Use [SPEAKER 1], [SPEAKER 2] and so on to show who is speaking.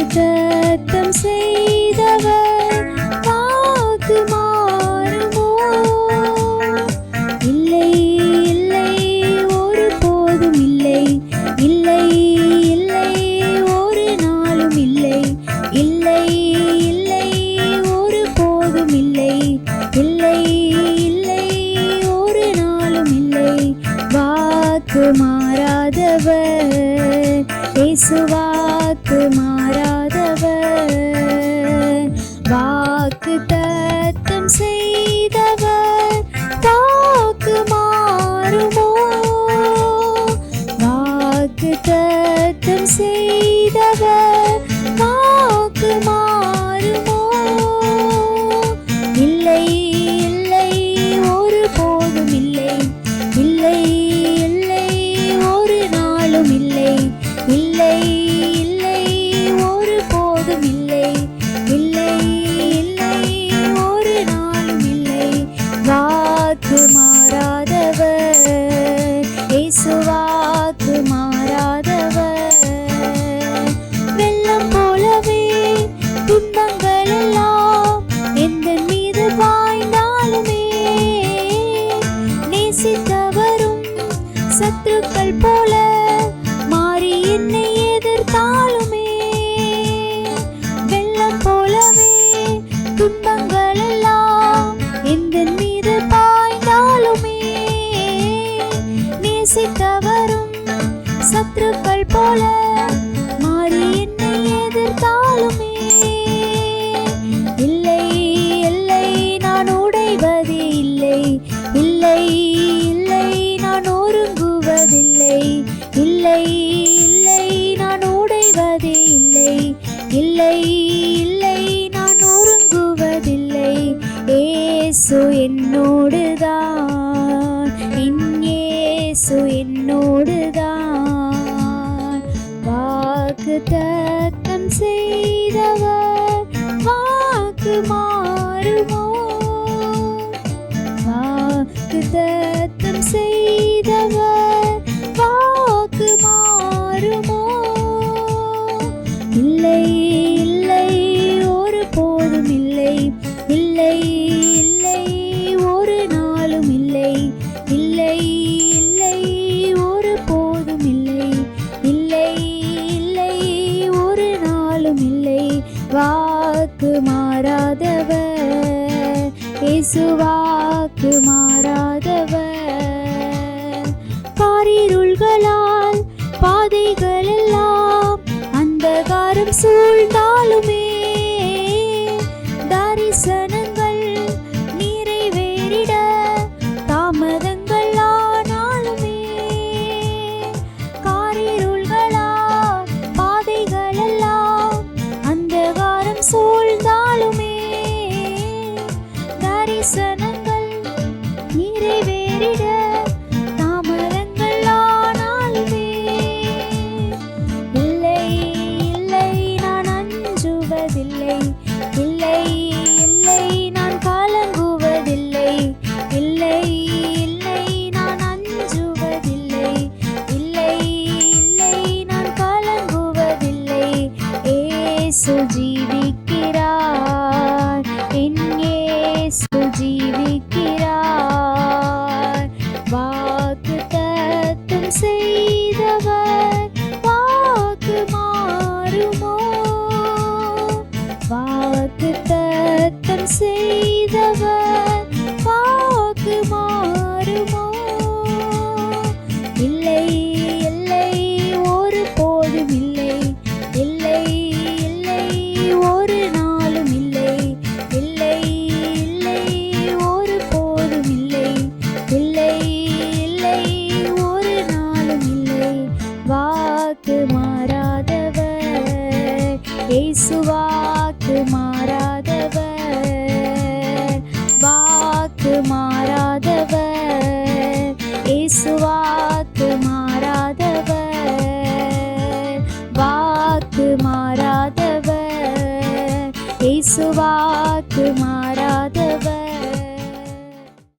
[SPEAKER 1] வாக்குத்தத்தம் செய்தவர் வாக்கு மாறுமோ? இல்லை இல்லை ஒரு போதும் இல்லை. இல்லை இல்லை ஒரு நாளும் இல்லை. இல்லை இல்லை ஒரு போதும் இல்லை. இல்லை இல்லை ஒரு நாளும் இல்லை. வாக்கு மாறாதவர். பேசுவாக்கு மா வரும் சத்ருக்கள் போல மாறி என்னை எதிர்த்தாலுமே. இல்லை இல்லை நான் உடைவது இல்லை. இல்லை இல்லை நான் ஒருங்குவதில்லை. இல்லை இல்லை நான் உடைவது இல்லை. இல்லை மீது தத்தம் செய்தவர் வாக்கு மாறுமோ? வாக்கு தத்தம் செய் காலங்குவதில்லை. இல்லை இல்லை நான் காலங்குவதில்லை. இல்லை இல்லை நான் அஞ்சுவதில்லை. இல்லை இல்லை நான் காலங்குவதில்லை. ஏசு ஜீவி at that and say மாறாத.